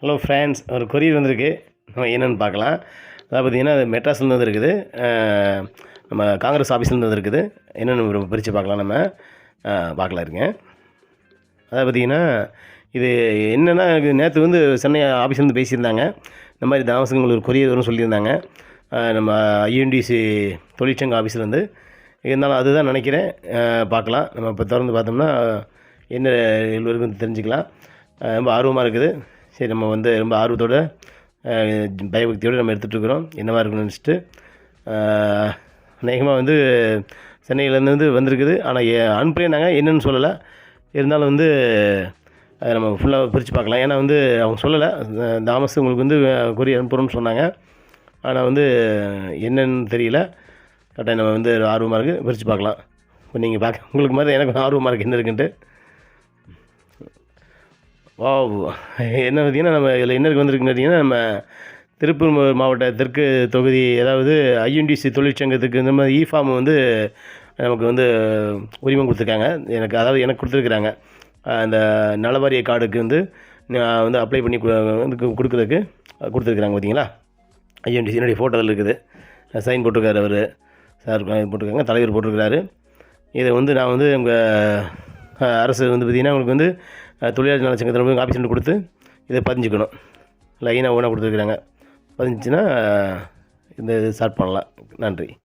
Hello friends ஒரு courier வந்திருக்கு. நம்ம என்னென்னு பார்க்கலாம். அதாவது பார்த்தீங்கன்னா அது மெட்ராஸ்லேருந்து வந்திருக்குது நம்ம காங்கிரஸ் ஆஃபீஸ்லேருந்து வந்திருக்குது என்னென்னு ரொம்ப பிரித்து பார்க்கலாம் நம்ம. பார்க்கலாம் இருங்க. அதாவது பார்த்தீங்கன்னா இது என்னென்னா நேற்று வந்து சென்னை ஆஃபீஸ்லேருந்து பேசியிருந்தாங்க. இந்த மாதிரி தாமசங்களுக்கு ஒரு கொரியர் வரும்னு சொல்லியிருந்தாங்க. நம்ம ஐஎன்டிசி தொழிற்சங்க ஆஃபீஸ்லேருந்து இருந்தாலும் அதுதான் நினைக்கிறேன். பார்க்கலாம். நம்ம இப்போ திறந்து பார்த்தோம்னா என்ன எல்லோருக்கும் தெரிஞ்சுக்கலாம். ரொம்ப ஆர்வமாக இருக்குது. சரி நம்ம வந்து ரொம்ப ஆர்வத்தோட பயபக்தியோடு நம்ம எடுத்துகிட்ருக்குறோம் என்னவாக இருக்குன்னு நினச்சிட்டு அநேகமாக வந்து சென்னையிலேருந்து வந்து வந்திருக்குது. ஆனால் அனுப்புறேனாங்க என்னன்னு சொல்லலை. இருந்தாலும் வந்து அதை நம்ம ஃபுல்லாக பிரித்து பார்க்கலாம். ஏன்னா வந்து அவங்க சொல்லலை. தாமஸ் உங்களுக்கு வந்து கொரியர் அனுப்புகிறோம்னு சொன்னாங்க. ஆனால் வந்து என்னன்னு தெரியல. கரெக்டாக நம்ம வந்து ஆர்வமாக இருக்குது பிரித்து பார்க்கலாம். இப்போ நீங்கள் பார்க்க உங்களுக்கு மாதிரி எனக்கு ஆர்வமாக இருக்குது என்ன இருக்குன்ட்டு. வா என்ன பார்த்தீங்கன்னா நம்ம இதில் என்ன வந்திருக்குன்னு பார்த்திங்கன்னா நம்ம திருப்பூர் மாவட்ட தெற்கு தொகுதி அதாவது ஐஎன்டிசி தொழிற்சங்கத்துக்கு இந்த மாதிரி இ ஃபார்ம் வந்து நமக்கு வந்து உரிமம் கொடுத்துருக்காங்க. எனக்கு அதாவது எனக்கு கொடுத்துருக்குறாங்க. அந்த நலவாரிய கார்டுக்கு வந்து நான் வந்து அப்ளை பண்ணி வந்து கொடுக்குறதுக்கு கொடுத்துருக்குறாங்க பார்த்தீங்களா? ஐஎன்டிசி என்னுடைய ஃபோட்டோவில் இருக்குது. சைன் போட்டிருக்காரு அவர். சார் போட்டிருக்காங்க தலைவர் போட்டிருக்கிறாரு. இதை வந்து நான் வந்து உங்கள் அரசு வந்து பார்த்திங்கன்னா உங்களுக்கு வந்து தொழிலாளர் நல சங்கத்தில் போய் ஆஃபீஸ் கொடுத்து இதை பதிஞ்சுக்கணும். லைனாக ஒவ்வொன்றா கொடுத்துருக்குறாங்க. பதிஞ்சுன்னா இந்த இது ஸ்டார்ட் பண்ணலாம். நன்றி.